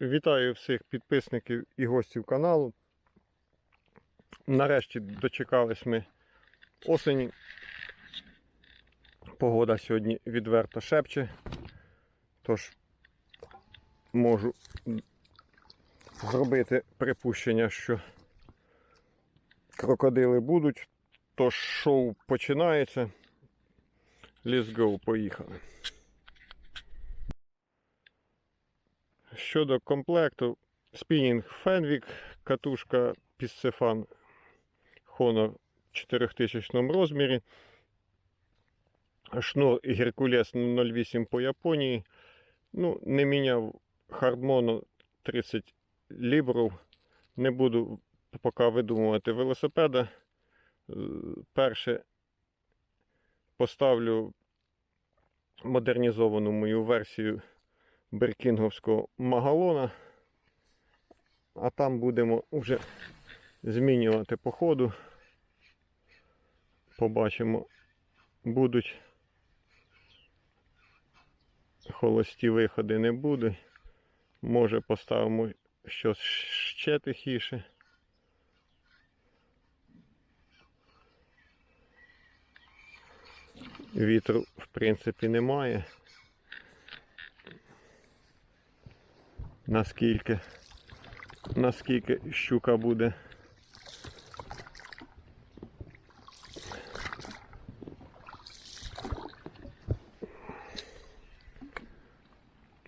Вітаю всіх підписників і гостів каналу. Нарешті дочекались ми осені. Погода сьогодні відверто шепче. Тож можу зробити припущення, що крокодили будуть. Тож шоу починається. Let's go, поїхали. Щодо комплекту, спінінг Фенвік, катушка Пісцефан Honor в 4000 розмірі, шнур Геркулес 08 по Японії. Ну, не міняв Хардмону 30 лібрів. Не буду поки видумувати велосипеда. Е, Перше поставлю модернізовану мою версію беркінговського магалона. А там будемо вже змінювати по ходу. Побачимо, будуть холості виходи не буде. Може поставимо щось ще тихіше. Вітру, в принципі, немає. Наскільки, наскільки щука буде.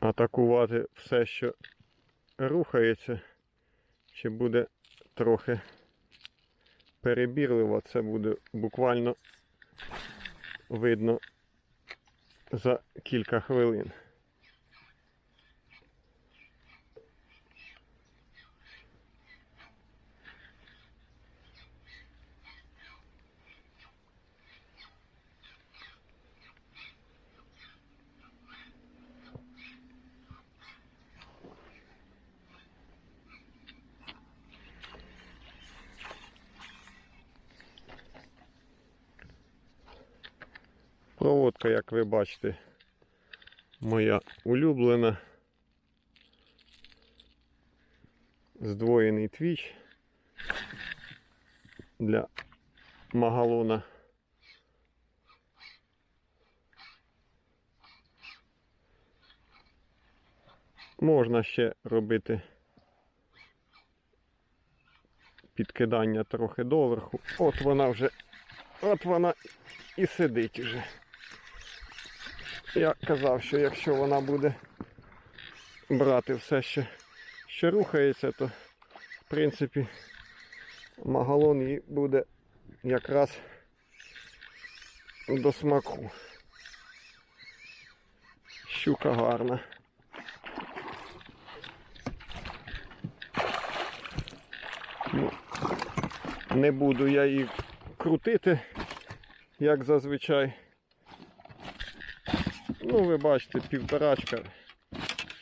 Атакувати все, що рухається, чи буде трохи перебірливо, це буде буквально видно за кілька хвилин. Як ви бачите, моя улюблена. Здвоєний твіч для магалона. Можна ще робити підкидання трохи доверху. От вона вже, от вона і сидить уже. Я казав, що якщо вона буде брати все, що, що рухається, то в принципі магалон їй буде якраз до смаку. Щука гарна. Ну, не буду я її крутити, як зазвичай. Ну, ви бачите, півторачка.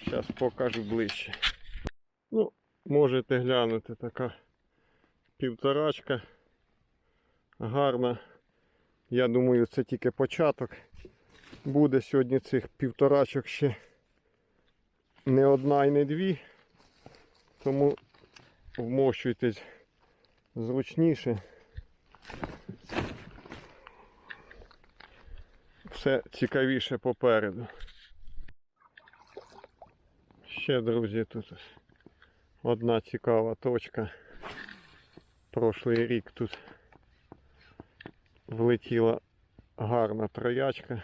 Зараз покажу ближче. Ну, можете глянути така півторачка. Гарна. Я думаю, це тільки початок. Буде сьогодні цих півторачок ще не одна і не дві. Тому вмощуйтесь зручніше. Все цікавіше попереду. Ще, друзі, тут одна цікава точка. Прошлий рік тут влетіла гарна троячка.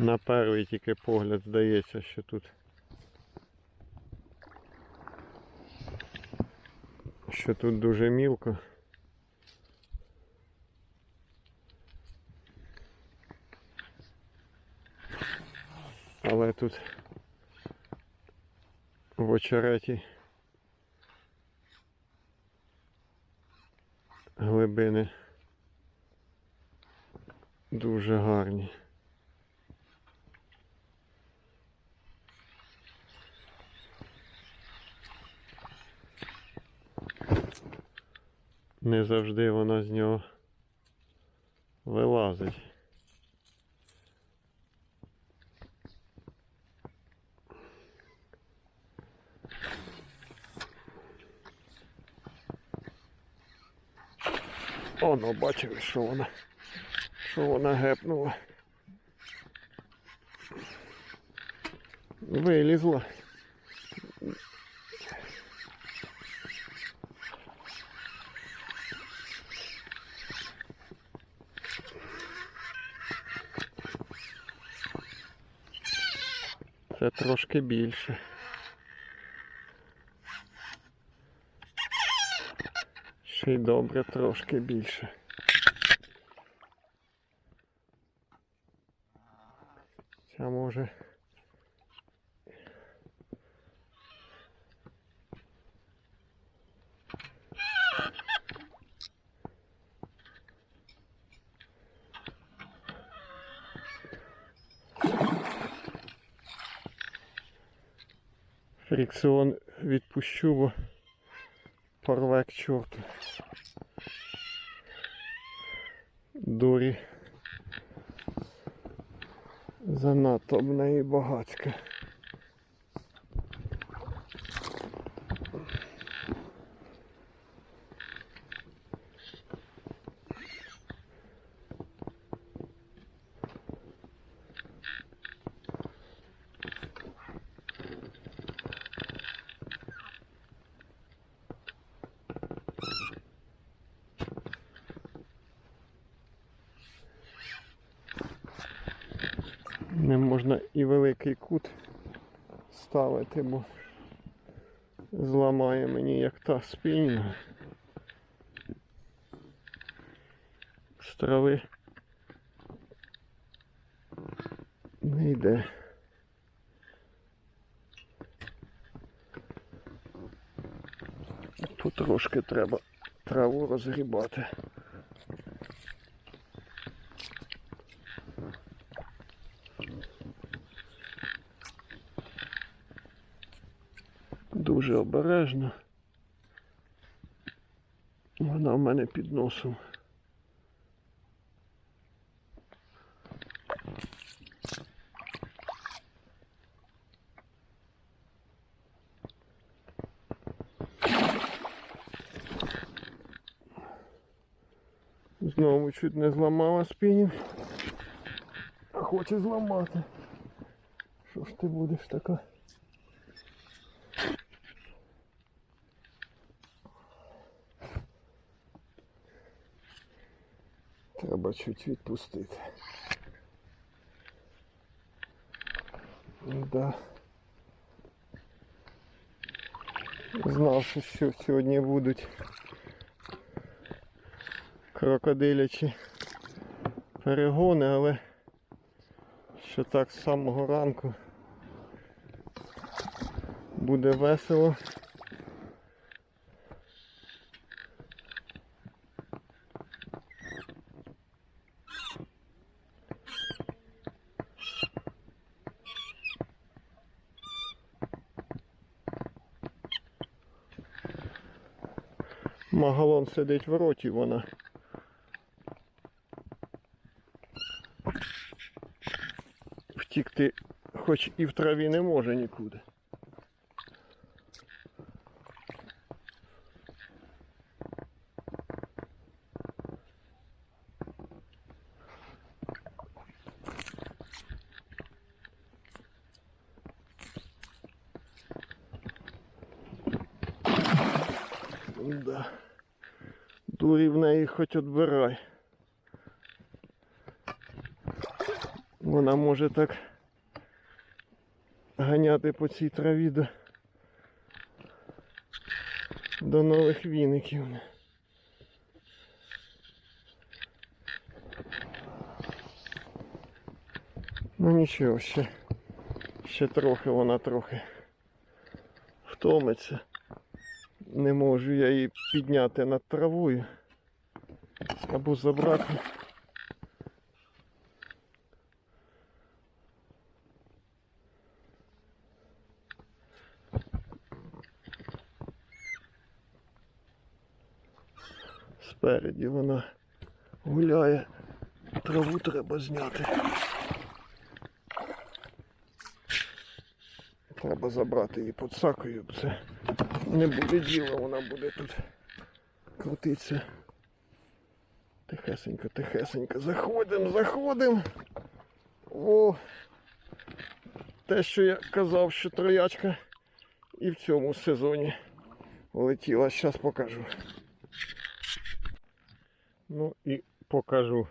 На перший тільки погляд здається, що тут що тут дуже мілко. Але тут в очереті глибини дуже гарні. Не завжди воно з нього вилазить. Оно бачили, що вона, що вона гепнула. Вилізла. Це трошки більше. Ще й добре трошки більше. Ця може. Фрикціон відпущу, бо порве к чорту. Дурі. Занадто в неї багатька. Не можна і великий кут ставити, бо зламає мені як та спінга. З трави не йде. Потрошки треба траву розгрібати. Дуже обережно. Вона в мене під носом. Знову чуть не зламала спінінг. А хоче зламати. Що ж ти будеш така? Треба чуть відпустити. Да. Знав, що сьогодні будуть крокодилячі перегони, але що так з самого ранку буде весело. Магалон сидить в роті вона. Втікти хоч і в траві не може нікуди. Да. Дурі в неї хоч відбирай. Вона може так ганяти по цій траві до, до нових віників. Ну нічого, ще, ще трохи вона трохи втомиться. Не можу я її підняти над травою або забрати. Спереді вона гуляє. Траву треба зняти. Треба забрати її під сакою. Це не буде діла, вона буде тут крутитися. Тихесенько, тихесенько. Заходимо, заходимо. О! Те, що я казав, що троячка і в цьому сезоні летіла. Зараз покажу. Ну і покажу.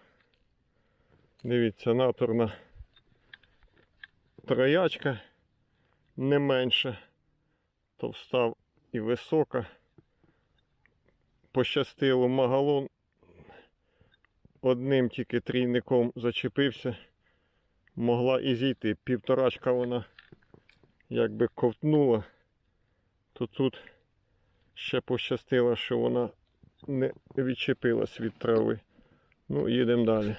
Дивіться, натурна троячка не менша, товста і висока. Пощастило магалон. Одним тільки трійником зачепився. Могла і зійти. Півторачка вона якби ковтнула, то тут ще пощастило, що вона не відчепилась від трави. Ну, їдемо далі.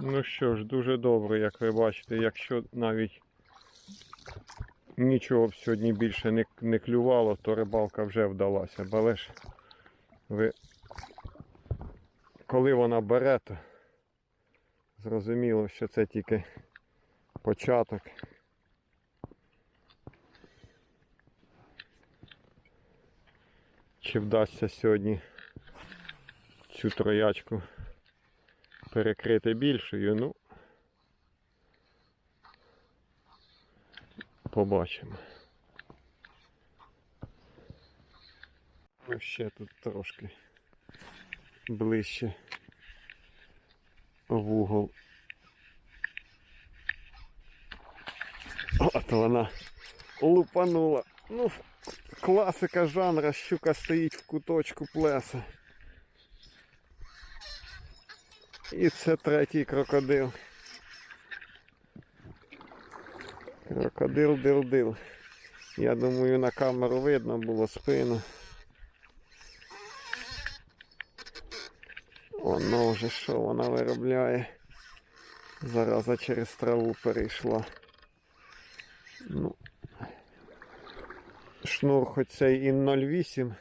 Ну що ж, дуже добре, як ви бачите, якщо навіть нічого сьогодні більше не, не клювало, то рибалка вже вдалася. Але ж ви, коли вона бере, то зрозуміло, що це тільки початок. Чи вдасться сьогодні цю троячку перекрити більшою, ну побачимо. Ну, ще тут трошки ближче в угол. От вона лупанула. Ну, класика жанра, щука стоїть в куточку плеса. І це третій крокодил. Крокодил дил-дил. Я думаю, на камеру видно було спину. Воно вже що вона виробляє. Зараза через траву перейшла. Ну, шнур хоч цей і 0,8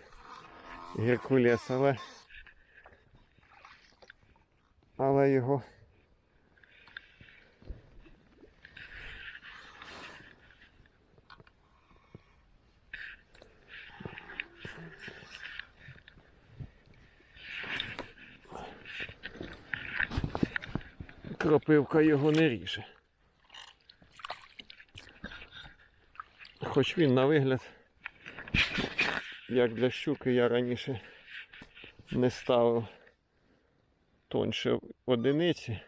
Геркулес, але але його кропивка його не ріже. Хоч він на вигляд, як для щуки я раніше не ставив тоньше в одиниці.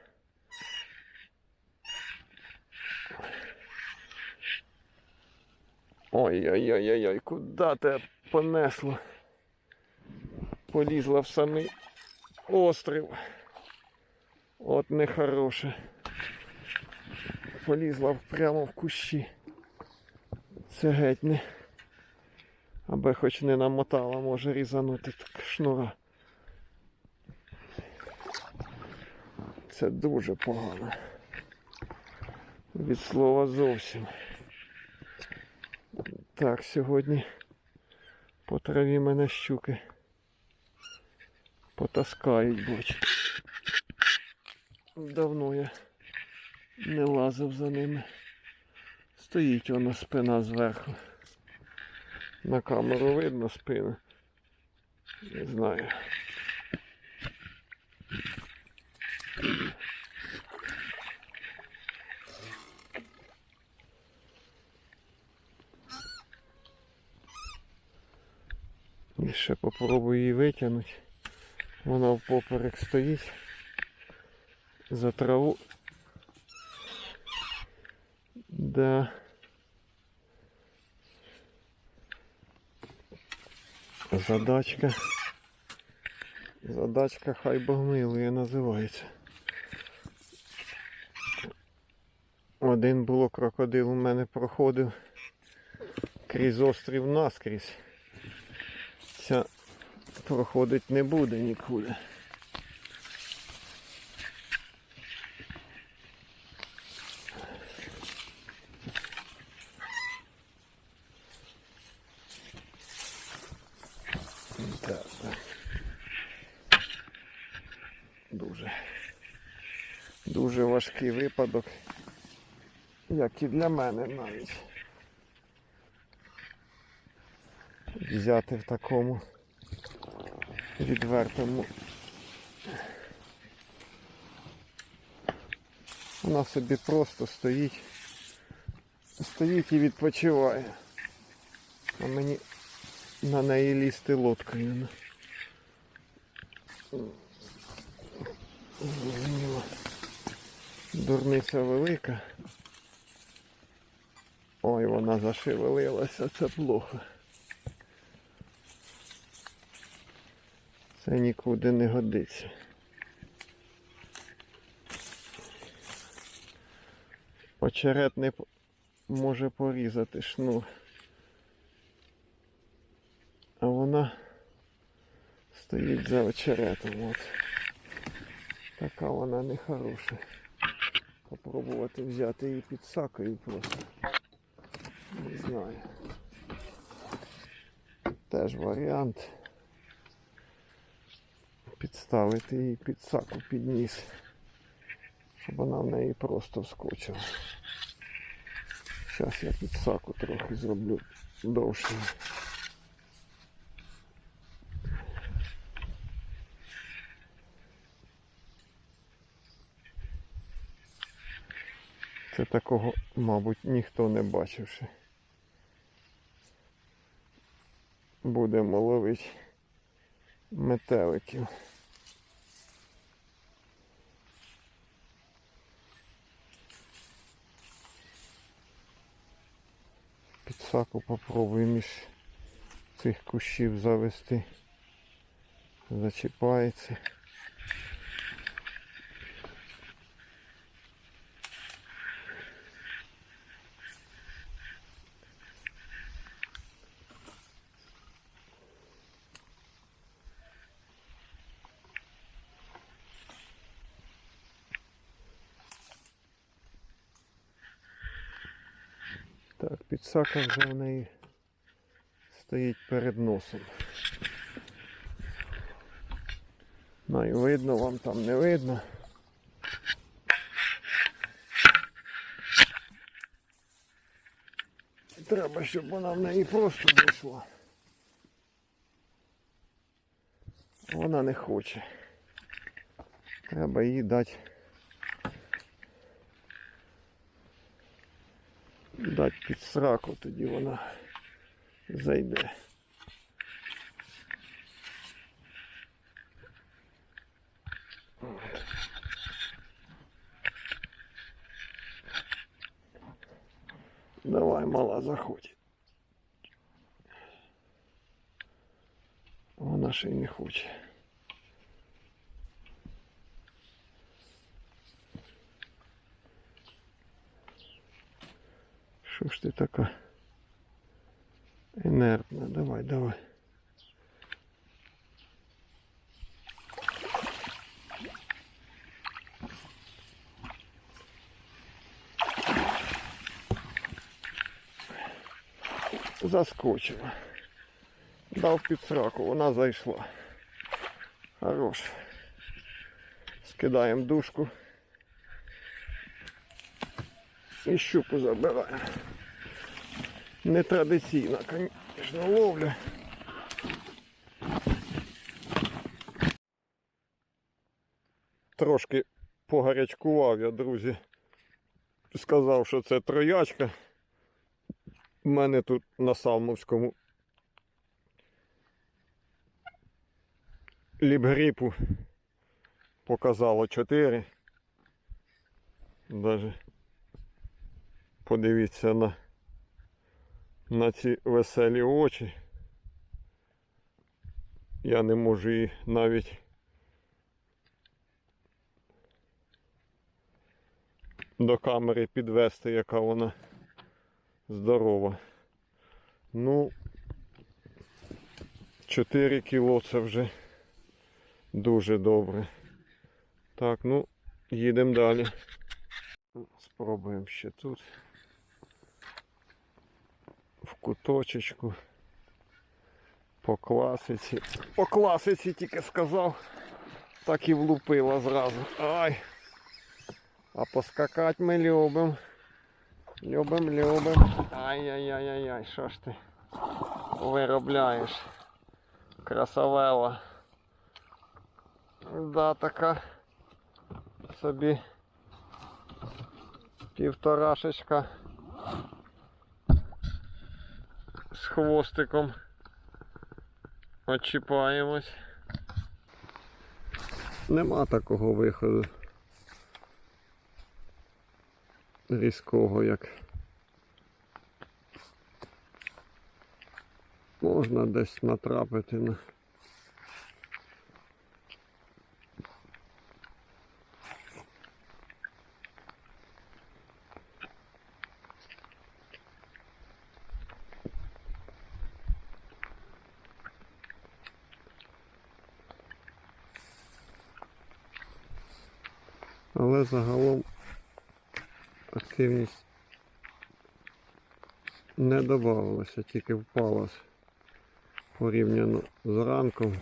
Ой-ой-ой-ой, куди те понесло? Полізла в самий острів. От нехороше. Полізла прямо в кущі. Це геть не. Аби хоч не намотала, може різанути так шнура. Це дуже погано. Від слова зовсім. Так, сьогодні по траві мене щуки потаскають, бач. Давно я не лазив за ними. Стоїть воно спина зверху. На камеру видно спину. Не знаю. І ще попробую її витягнути. Вона впоперек стоїть. За траву. Да. Задачка. Задачка хай Бог милує називається. Один було крокодил у мене проходив крізь острів наскрізь. Ця проходить не буде нікуди. Так, так. Дуже важкий випадок, як і для мене навіть. Взяти в такому відвертому. Вона собі просто стоїть. Стоїть і відпочиває. А мені на неї лізти лодкою. Дурниця велика. Ой, вона зашевелилася, це плохо. Це нікуди не годиться. Очерет не може порізати шнур. А вона стоїть за очеретом. От. Така вона нехороша. Попробувати взяти її під сакою просто. Не знаю. Теж варіант. Підставити її під саку під ніс. Щоб вона в неї просто вскочила. Зараз я під саку трохи зроблю довше. Це такого, мабуть, ніхто не бачив ще. Будемо ловити метеликів. Підсаку попробую між цих кущів завести. Зачіпається. Так, підсака вже в неї стоїть перед носом. Ну і видно, вам там не видно. Треба, щоб вона в неї просто зайшла. Вона не хоче. Треба їй дати. Дати під сраку, тоді вона зайде. От. Давай, мала, заходь. Вона ще й не хоче. Ж ти така інертна? Давай, давай. Заскочила. Дав під сраку, вона зайшла. Хорош. Скидаємо дужку. І щуку забираємо. Нетрадиційна, звісно, ловля. Трошки погарячкував я, друзі. Сказав, що це троячка. У мене тут на Салмовському ліпгріпу показало 4. Даже подивіться на, на ці веселі очі. Я не можу її навіть до камери підвести, яка вона здорова. Ну, 4 кіло це вже дуже добре. Так, ну, їдемо далі. Спробуємо ще тут. В куточечку. По класиці. По класиці тільки сказав. Так і влупила зразу. Ай! А поскакати ми любимо. Любим, любим. Ай-яй-яй-яй, що ж ти виробляєш? Красавела. Да, така собі півторашечка з хвостиком. Отчіпаємось. Нема такого виходу різкого, як можна десь натрапити на. Але загалом активність не додавалася, тільки впала порівняно з ранком.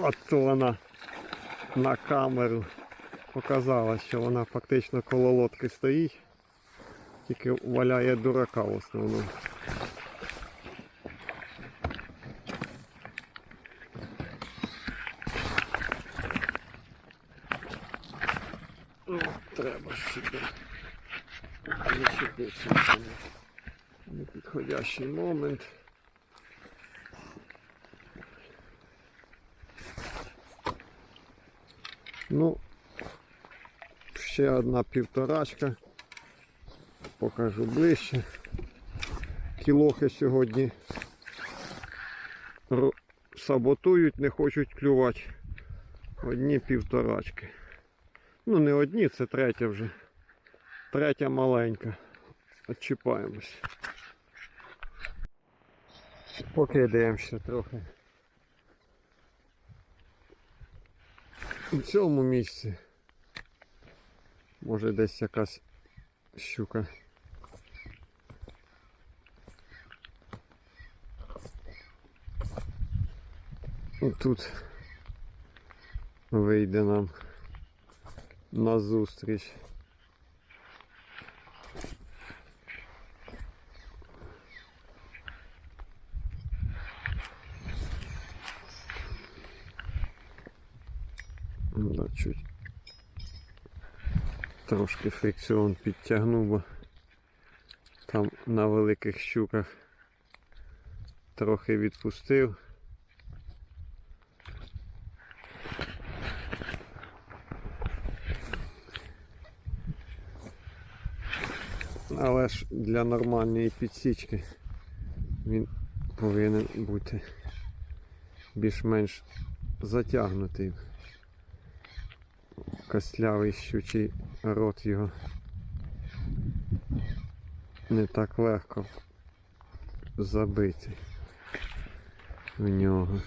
От вона на камеру показала, що вона фактично коло лодки стоїть, тільки валяє дурака в основному. Ну, треба сюди. Зачепитися. Непідходящий момент. Ну, ще одна півторачка. Покажу ближче. Кілохи сьогодні саботують, не хочуть клювати. Одні півторачки. Ну не одні, це третя вже. Третя маленька. Отчіпаємось. Покидаємося трохи. У цьому місці. Може десь якась щука. Тут вийде нам на зустріч. Да, чуть трошки фрикціон підтягнув, бо там на великих щуках трохи відпустив. Але ж для нормальної підсічки він повинен бути більш-менш затягнутий. Костлявий щучий рот його не так легко забити в нього.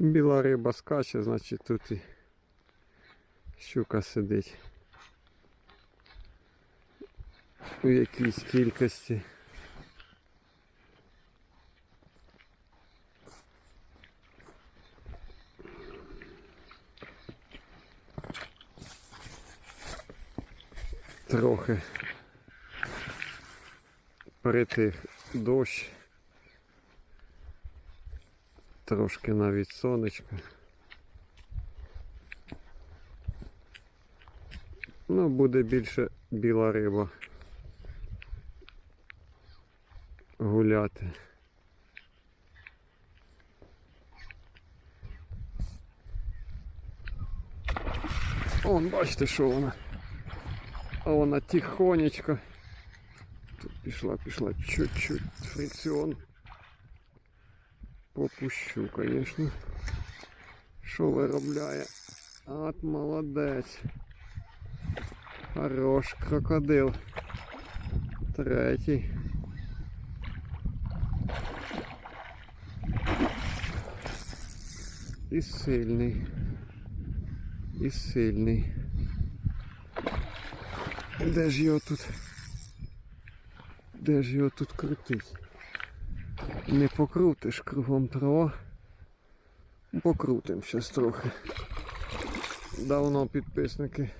Біла риба скаче, значить тут і щука сидить. У якійсь кількості. Трохи притих дощ. Трошки навіть сонечко. Ну, буде більше біла риба гуляти. Вон, бачите, що вона. А вона тихонечко. Тут пішла, пішла чуть-чуть фрикціон. Попущу, конечно. Що виробляє? От молодець. Хорош крокодил. Третій. І сильний. І сильний. Де ж його тут? Де ж його тут крутить? Не покрутиш кругом трава. Покрутим щас трохи. Давно підписники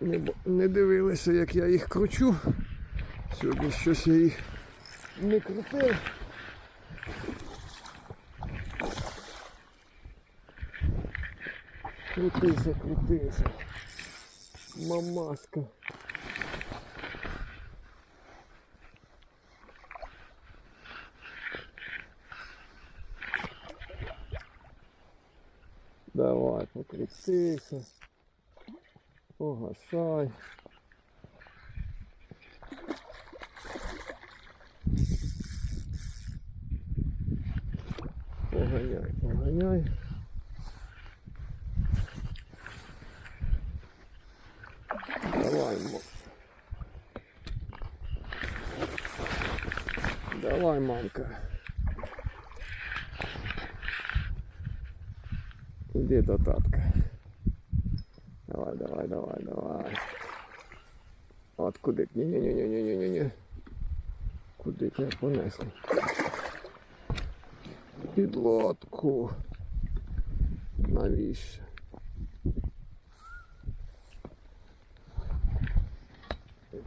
не, не дивилися, як я їх кручу. Сьогодні щось я їх не крутив. Крутися, крутися. Мамаска. Покрутися. Погасай. Поганяй, поганяй. Давай, мо. Давай, мамка. Іди до татка. Давай, давай, давай. От куди? Ні-ні-ні-ні-ні-ні-ні. Куди тебе понесли? Під лодку. Навіщо?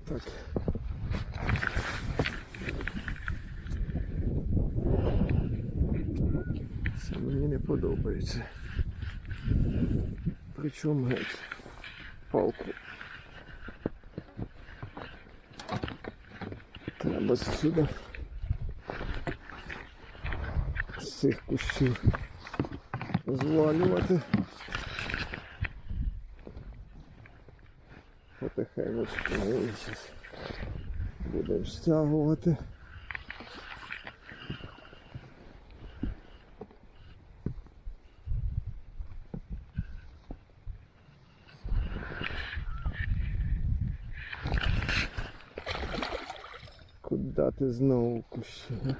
Так. Це мені не подобається. Причому геть палку. Треба сюди з цих кущів звалювати. Потихенечку ми зараз будемо стягувати. Куда ти знову кущі?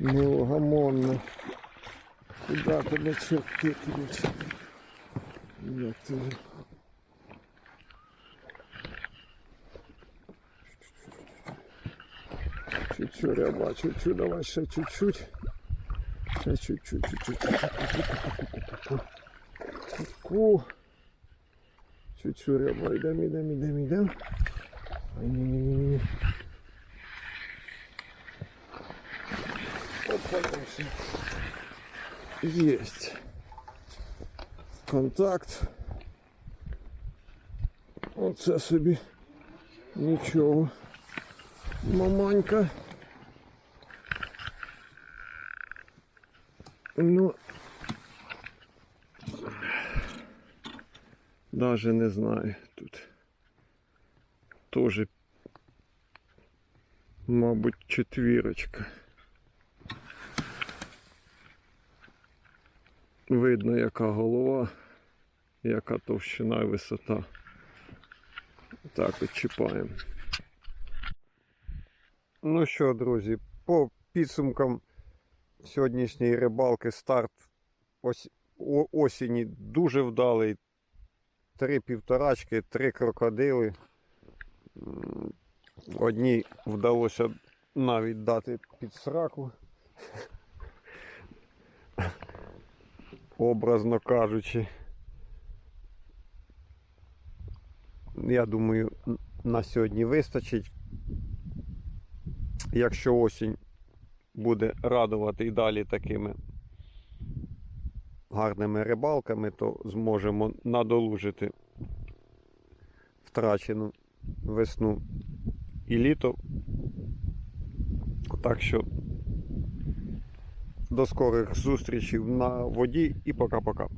Неугомонно. Куда тебе черти ключ? Як ти? ж? Чуть-чуть, я бачу, чуть, давай ще чуть-чуть. Ще чуть-чуть, чуть-чуть. Ку. Чуть-чуть, ряба, йдем, йдем, йдем, йдем. Ай, ні-ні-ні. Опа, дальше. Есть. Контакт. Оце собі. Нічого. Маманька. Ну. Даже не знаю тут. Тоже, мабуть, четвірочка. Видно, яка голова, яка товщина і висота. Так от чіпаємо. Ну що, друзі, по підсумкам сьогоднішньої рибалки старт ось, осені дуже вдалий. Три півторачки, три крокодили. Одній вдалося навіть дати під сраку. Образно кажучи. Я думаю, на сьогодні вистачить. Якщо осінь буде радувати і далі такими гарними рибалками, то зможемо надолужити втрачену весну і літо. Так що до скорих зустрічей на воді і пока-пока.